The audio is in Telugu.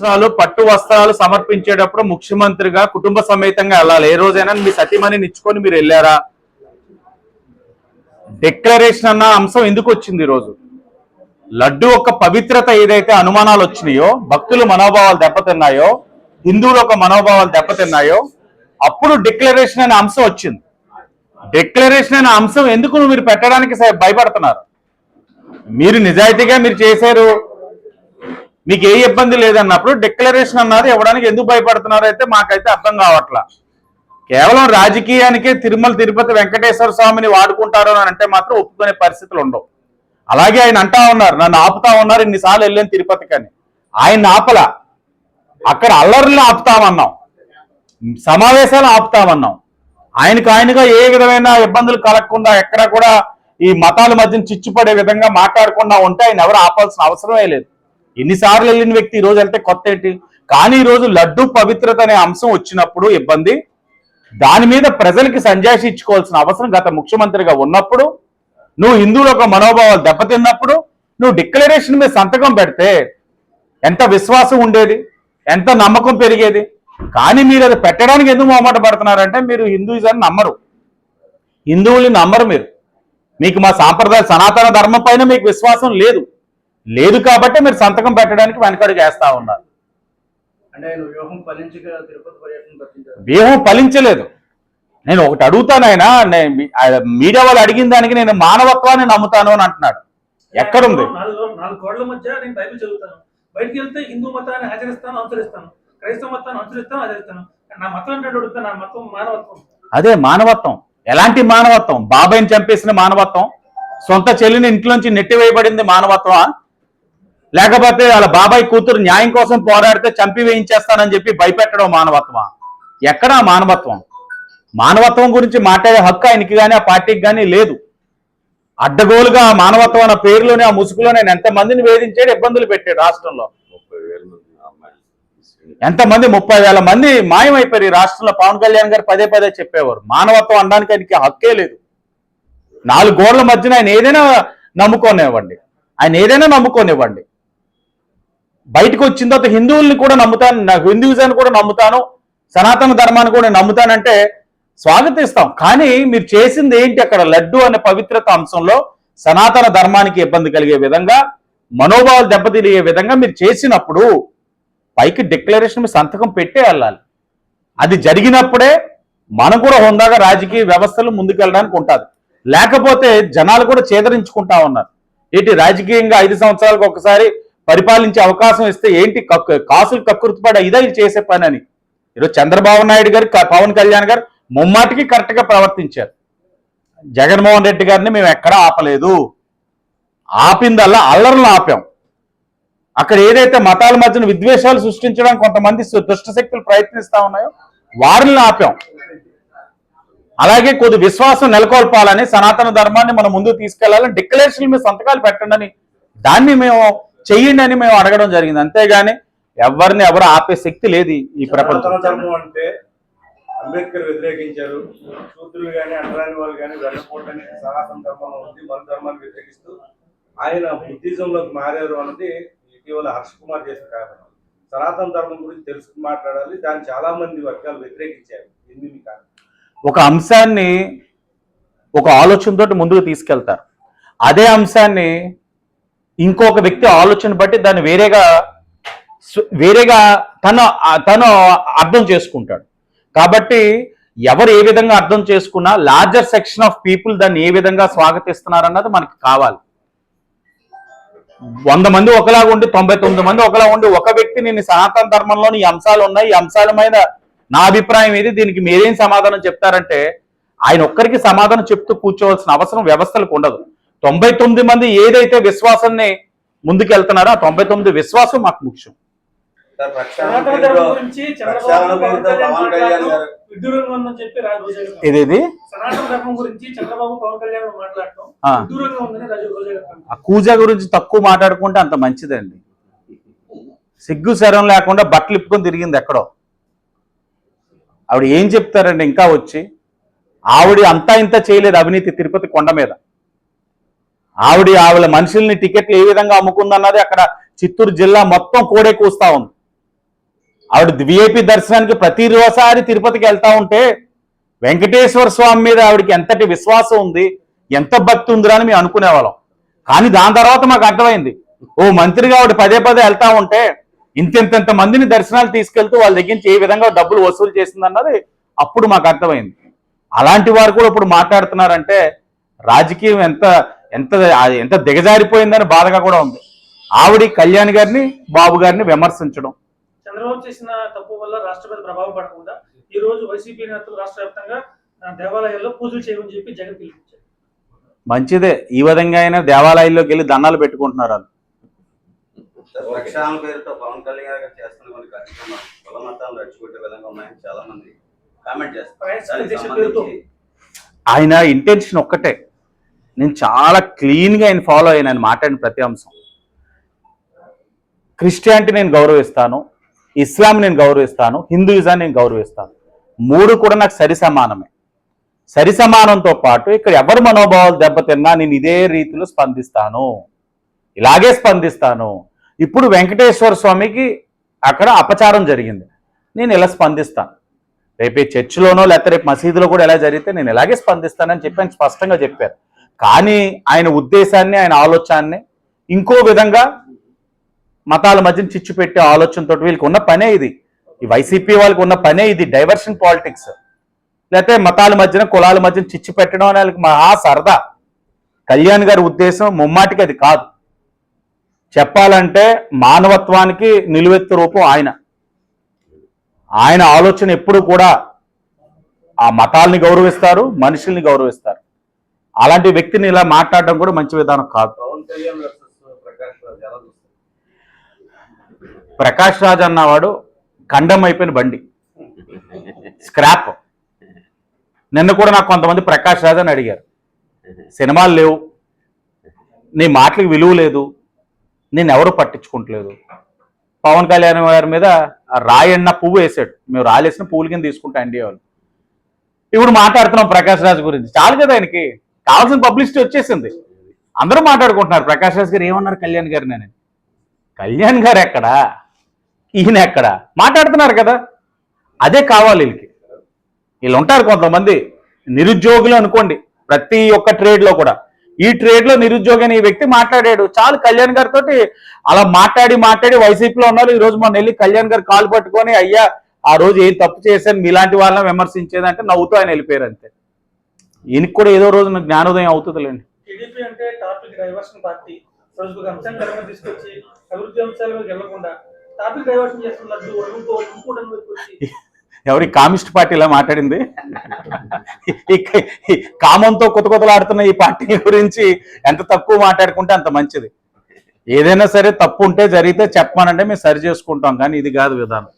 వస్త్రాలు పట్టు వస్త్రాలు సమర్పించేటప్పుడు ముఖ్యమంత్రిగా కుటుంబ సమేతంగా వెళ్ళాలి. ఏ రోజైనా మీ సతీమణిని ఇచ్చుకొని మీరు వెళ్ళారా? డిక్లరేషన్ అన్న అంశం ఎందుకు వచ్చింది ఈరోజు? లడ్డు యొక్క పవిత్రత ఏదైతే అనుమానాలు వచ్చినాయో భక్తుల మనోభావాలు దెబ్బతిన్నాయో హిందువుల యొక్క మనోభావాలు దెబ్బతిన్నాయో అప్పుడు డిక్లరేషన్ అనే అంశం వచ్చింది. డిక్లరేషన్ అనే అంశం ఎందుకు మీరు పెట్టడానికి భయపడుతున్నారు? మీరు నిజాయితీగా మీరు చేశారు. మీకు ఏ ఇబ్బంది లేదన్నప్పుడు డిక్లరేషన్ అన్నారు ఇవ్వడానికి ఎందుకు భయపడుతున్నారు అయితే మాకైతే అర్థం కావట్లా. కేవలం రాజకీయానికే తిరుమల తిరుపతి వెంకటేశ్వర స్వామిని వాడుకుంటారు అని అంటే మాత్రం ఒప్పుకునే పరిస్థితులు ఉండవు. అలాగే ఆయన అంటా ఉన్నారు నన్ను ఆపుతా ఉన్నారు ఇన్నిసార్లు వెళ్ళాను తిరుపతికి అని. ఆయన ఆపల. అక్కడ అల్లర్లు ఆపుతామన్నాం. సమావేశాలు ఆపుతామన్నాం. ఆయనకు ఆయనగా ఏ విధమైన ఇబ్బందులు కలగకుండా ఎక్కడ కూడా ఈ మతాల మధ్యన చిచ్చుపడే విధంగా మాట్లాడకుండా ఉంటే ఆయన ఎవరు ఆపాల్సిన అవసరమే లేదు. ఎన్నిసార్లు వెళ్ళిన వ్యక్తి ఈ రోజు వెళ్తే కొత్త ఏంటి? కానీ ఈ రోజు లడ్డు పవిత్రత అనే అంశం వచ్చినప్పుడు ఇబ్బంది. దాని మీద ప్రజలకి సంజాయిషి ఇచ్చుకోవాల్సిన అవసరం గత ముఖ్యమంత్రిగా ఉన్నప్పుడు నువ్వు హిందువుల యొక్క మనోభావాలు దెబ్బతిన్నప్పుడు నువ్వు డిక్లరేషన్ మీద సంతకం పెడితే ఎంత విశ్వాసం ఉండేది? ఎంత నమ్మకం పెరిగేది? కానీ మీరు అది పెట్టడానికి ఎందుకు మొహమాట పడుతున్నారంటే మీరు హిందూయిజాన్ని నమ్మరు. హిందువుల్ని నమ్మరు మీరు. మీకు మా సాంప్రదాయ సనాతన ధర్మం పైన మీకు విశ్వాసం లేదు. లేదు కాబట్టి మీరు సంతకం పెట్టడానికి వెనకడుగు వేస్తా ఉన్నారు. వ్యూహం ఫలించలేదు. నేను ఒకటి అడుగుతాను ఆయన మీడియా వాళ్ళు అడిగిన దానికి నేను మానవత్వాన్ని నమ్ముతాను అని అంటున్నాడు. ఎక్కడుంది బయటికి వెళ్తే హిందూ మతాన్ని ఆచరిస్తాను అనుసరిస్తాను. క్రైస్తవ మతాన్ని అనుసరిస్తాను ఆచరిస్తాను. నా మతం అంటే అడుగుతాను నా మతం మానవత్వం. అదే మానవత్వం. ఎలాంటి మానవత్వం? బాబాయిని చంపేసిన మానవత్వం? సొంత చెల్లిని ఇంట్లోంచి నెట్టివేయబడింది మానవత్వమా? లేకపోతే వాళ్ళ బాబాయ్ కూతురు న్యాయం కోసం పోరాడితే చంపి వేయించేస్తానని చెప్పి భయపెట్టడం మానవత్వం ఎక్కడా మానవత్వం. మానవత్వం గురించి మాట్లాడే హక్కు ఆయనకి కానీ ఆ పార్టీకి కానీ లేదు. అడ్డగోలుగా ఆ మానవత్వం అన్న పేరులోనే ఆ ముసుగులో నేను ఎంతమందిని వేధించాడు ఇబ్బందులు పెట్టాడు రాష్ట్రంలో. ఎంతమంది? ముప్పై వేల మంది మాయమైపోయారు ఈ రాష్ట్రంలో. పవన్ కళ్యాణ్ గారు పదే పదే చెప్పేవారు. మానవత్వం అనడానికి ఆయనకి హక్కే లేదు. నాలుగు గోడల మధ్యన ఆయన ఏదైనా నమ్ముకోనివ్వండి. ఆయన ఏదైనా నమ్ముకోనివ్వండి. బయటకు వచ్చిన తర్వాత హిందువుల్ని కూడా నమ్ముతాను నాకు హిందూయిజాన్ని కూడా నమ్ముతాను సనాతన ధర్మాన్ని కూడా నమ్ముతానంటే స్వాగతిస్తాం. కానీ మీరు చేసింది ఏంటి అక్కడ లడ్డు అనే పవిత్రత అంశంలో సనాతన ధర్మానికి ఇబ్బంది కలిగే విధంగా మనోభావాలు దెబ్బతిరిగే విధంగా మీరు చేసినప్పుడు పైకి డిక్లరేషన్ సంతకం పెట్టే వెళ్ళాలి. అది జరిగినప్పుడే మనం కూడా హుందాగా రాజకీయ వ్యవస్థలు ముందుకెళ్ళడానికి ఉంటుంది. లేకపోతే జనాలు కూడా చేదరించుకుంటా ఉన్నారు. ఏంటి రాజకీయంగా ఐదు సంవత్సరాలకు ఒకసారి పరిపాలించే అవకాశం ఇస్తే ఏంటి? కాసులు కక్కుర్తిపడే ఇదే చేసే పని అని. ఈరోజు చంద్రబాబు నాయుడు గారు పవన్ కళ్యాణ్ గారు ముమ్మాటికి కరెక్ట్గా ప్రవర్తించారు. జగన్మోహన్ రెడ్డి గారిని మేము ఎక్కడా ఆపలేదు. ఆపిందల్లా అల్లర్లను ఆపాం. అక్కడ ఏదైతే మతాల మధ్యన విద్వేషాలు సృష్టించడం కొంతమంది సు- దుష్ట శక్తులు ప్రయత్నిస్తా ఉన్నాయో వారిని ఆపాం. అలాగే కొద్ది విశ్వాసం నెలకొల్పాలని సనాతన ధర్మాన్ని మనం ముందుకు తీసుకెళ్ళాలని డిక్లరేషన్ మీద సంతకాలు పెట్టండి దాన్ని మేము చెయ్యండి అని మేము అడగడం జరిగింది. అంతేగాని ఎవరిని ఎవరు ఆపే శక్తి లేదు ఈ- ప్రపంచం ధర్మం అంటే అంబేద్కర్ వ్యతిరేకించారు. శూద్రులు కానీ అంటరాని వాళ్ళు కానీ వెళ్ళకూడదని సనాతన ధర్మంలో ఉంది మన ధర్మాన్ని వ్యతిరేకిస్తూ ఆయన బుద్ధిజంలోకి మారారు అన్నది ఇటీవల హర్ష కుమార్ చేసిన కారణం. సనాతన ధర్మం గురించి తెలుసుకుని మాట్లాడాలి. దాన్ని చాలా మంది వర్గాలు వ్యతిరేకించారు. ఎందుకు కాదు ఒక అంశాన్ని ఒక ఆలోచనతోటి ముందుకు తీసుకెళ్తారు. అదే అంశాన్ని ఇంకొక వ్యక్తి ఆలోచన బట్టి దాన్ని వేరేగా వేరేగా తను తను అర్థం చేసుకుంటాడు. కాబట్టి ఎవరు ఏ విధంగా అర్థం చేసుకున్నా లార్జర్ సెక్షన్ ఆఫ్ పీపుల్ దాన్ని ఏ విధంగా స్వాగతిస్తున్నారు అన్నది మనకి కావాలి. వంద మంది ఒకలాగా ఉండి తొంభై తొమ్మిది మంది ఒకలా ఉండి ఒక వ్యక్తి నేను సనాతన ధర్మంలోని ఈ అంశాలు ఉన్నాయి ఈ అంశాల మీద నా అభిప్రాయం ఇది దీనికి మీరేం సమాధానం చెప్తారంటే ఆయన ఒక్కరికి సమాధానం చెప్తూ కూర్చోవలసిన అవసరం వ్యవస్థలకు ఉండదు. తొంభై తొమ్మిది మంది ఏదైతే విశ్వాసాన్ని ముందుకెళ్తున్నారో ఆ తొంభై తొమ్మిది విశ్వాసం మాకు ముఖ్యం. సార్ సనాతన రక్షణ ధర్మం గురించి చంద్రబాబు రక్షణ పవన్ కళ్యాణ్ పవన్ కళ్యాణ్ మాట్లాడటం గారు విడ్డూరంగా ఉందని చెప్పి రాజు రోజా గారు. ఇది ఇది సనాతన ధర్మం గురించి చంద్రబాబు పవన్ కళ్యాణ్ మాట్లాడటం ఆ. విడ్డూరంగా ఉందని రాజు రోజా గారు. అంటున్నారు. ఆ కూజ గురించి తక్కువ మాట్లాడుకుంటే అంత మంచిదండి. సిగ్గు శరం లేకుండా బట్టలు ఇప్పుకొని తిరిగింది ఎక్కడో. ఆవిడ ఏం చెప్తారండి ఇంకా వచ్చి? ఆవిడ అంతా ఇంత చేయలేదు అవినీతి తిరుపతి కొండ మీద. ఆవిడ ఆవిడ మనుషుల్ని టికెట్లు ఏ విధంగా అమ్ముకుందన్నది అక్కడ చిత్తూరు జిల్లా మొత్తం కోడే కూస్తా ఉంది. ఆవిడ విఐపి దర్శనానికి ప్రతిరోసారి తిరుపతికి వెళ్తా ఉంటే వెంకటేశ్వర స్వామి మీద ఆవిడకి ఎంతటి విశ్వాసం ఉంది ఎంత భక్తి ఉందిరా అని మేము అనుకునేవాళ్ళం. కానీ దాని తర్వాత మాకు అర్థమైంది. ఓ మంత్రిగా ఆవిడ పదే పదే వెళ్తా ఉంటే ఇంతెంత మందిని దర్శనాలు తీసుకెళ్తూ వాళ్ళ దగ్గర నుంచి ఏ విధంగా డబ్బులు వసూలు చేసింది అన్నది అప్పుడు మాకు అర్థమైంది. అలాంటి వారు కూడా ఇప్పుడు మాట్లాడుతున్నారంటే రాజకీయం ఎంత ఎంత ఎంత దిగజారిపోయిందని బాధగా కూడా ఉంది. ఆవిడ కళ్యాణ్ గారిని బాబు గారిని విమర్శించడం. చంద్రబాబు చేసిన తప్పు వల్ల రాష్ట్రపతి ప్రభావం పడకుండా ఈ రోజు వైసీపీ నేతలు రాష్ట్ర వ్యాప్తంగా దేవాలయాల్లో పూజలు చేయమని చెప్పి జగన్ పిలిపించారు మంచిదే. ఈ విధంగా అయినా దేవాలయాల్లోకి వెళ్ళి దండాలు పెట్టుకుంటున్నారు వాళ్ళు. రక్షణ పేరుతో పవన్ కళ్యాణ్ గారు చేస్తున్న కొన్ని కార్యక్రమాలు కుల మతాలను రెచ్చగొట్టే విధంగా ఉన్నాయని చాలా మంది కామెంట్ చేస్తారు ఆయన ఇంటెన్షన్ ఒక్కటే. నేను చాలా క్లీన్గా ఆయన ఫాలో అయ్యాను మాట్లాడిన ప్రతి అంశం. క్రిస్టియానిటీ నేను గౌరవిస్తాను ఇస్లాం నేను గౌరవిస్తాను హిందూయిజాన్ని నేను గౌరవిస్తాను. మూడు కూడా నాకు సరి సమానమే. సరి సమానంతో పాటు ఇక్కడ ఎవరి మనోభావాలు దెబ్బతిన్నా నేను ఇదే రీతిలో స్పందిస్తాను. ఇలాగే స్పందిస్తాను. ఇప్పుడు వెంకటేశ్వర స్వామికి అక్కడ అపచారం జరిగింది. నేను ఇలా స్పందిస్తాను. రేపు చర్చిలోనో లేకపోతే రేపు మసీదులో కూడా ఎలా జరిగితే నేను ఇలాగే స్పందిస్తానని చెప్పి ఆయన స్పష్టంగా చెప్పారు. కానీ ఆయన ఉద్దేశాన్ని ఆయన ఆలోచనని ఇంకో విధంగా మతాల మధ్యన చిచ్చు పెట్టే ఆలోచనతో వీళ్ళకి ఉన్న పనే ఇది. ఈ వైసీపీ వాళ్ళకి ఉన్న పనే ఇది డైవర్షన్ పాలిటిక్స్ లేకపోతే మతాల మధ్యన కులాల మధ్యన చిచ్చు పెట్టడం అనే వాళ్ళకి మహా సరదా. కళ్యాణ్ గారి ఉద్దేశం ముమ్మాటికి అది కాదు. చెప్పాలంటే మానవత్వానికి నిలువెత్తు రూపం ఆయన. ఆయన ఆలోచన ఎప్పుడు కూడా ఆ మతాల్ని గౌరవిస్తారు మనుషుల్ని గౌరవిస్తారు. అలాంటి వ్యక్తిని ఇలా మాట్లాడడం కూడా మంచి విధానం కాదు. ప్రకాష్ రాజ్ అన్నవాడు ఖండం అయిపోయిన బండి. స్క్రాప్. నిన్న కూడా నాకు కొంతమంది ప్రకాష్ రాజ్ అని అడిగారు. సినిమాలు లేవు. నీ మాటలకు విలువ లేదు. నేను ఎవరు పట్టించుకుంటలేదు? పవన్ కళ్యాణ్ గారి మీద రాయన్న పువ్వు వేసాడు. మేము రాలేసిన పువ్వుల కింద తీసుకుంటా ఇండియా వాళ్ళు. ఇప్పుడు మాట్లాడుతున్నాం ప్రకాష్ రాజ్ గురించి. చాలు కదా ఆయనకి. కావాల్సిన పబ్లిసిటీ వచ్చేసింది. అందరూ మాట్లాడుకుంటున్నారు. ప్రకాష్ రాజ్ గారు ఏమన్నారు? కళ్యాణ్ గారు నేను కళ్యాణ్ గారు ఎక్కడా? ఈయన ఎక్కడా? మాట్లాడుతున్నారు కదా. అదే కావాలి వీళ్ళకి. వీళ్ళు ఉంటారు కొంతమంది. నిరుద్యోగులు అనుకోండి. ప్రతి ఒక్క ట్రేడ్లో కూడా. ఈ ట్రేడ్లో నిరుద్యోగి అనే ఈ వ్యక్తి మాట్లాడాడు. చాలు కళ్యాణ్ గారితో అలా మాట్లాడి మాట్లాడి వైసీపీలో ఉన్నారు ఈరోజు మనం మొన్న వెళ్ళి కళ్యాణ్ గారు కాలు పట్టుకొని అయ్యా ఆ రోజు ఏం తప్పు చేశాను? మీలాంటి వాళ్ళని విమర్శించేదంటే నవ్వుతూ ఆయన వెళ్ళిపోయారు అంతే. ఈయనకి కూడా ఏదో రోజు నాకు జ్ఞానోదయం అవుతుందిలేండి. టీడీపీ అంటే టాపిక్ డైవర్షన్ పార్టీ. రోజుకు ఒక అంశం తెర మీద తీసుకొచ్చి అభివృద్ధి అంశాల మీద వెళ్ళకుండా టాపిక్ డైవర్షన్ చేస్తున్నట్టు ఇంకో ఇంకోటి వచ్చి? ఎవరి కామిస్ట్ పార్టీ ఇలా మాట్లాడింది? కామంతో కొత్త కొత్తలాడుతున్న ఈ పార్టీ గురించి ఎంత తక్కువ మాట్లాడుకుంటే అంత మంచిది. ఏదైనా సరే తప్పు ఉంటే జరిగితే చెప్పమనంటే మేము సరి చేసుకుంటాం కానీ ఇది కాదు విధానం.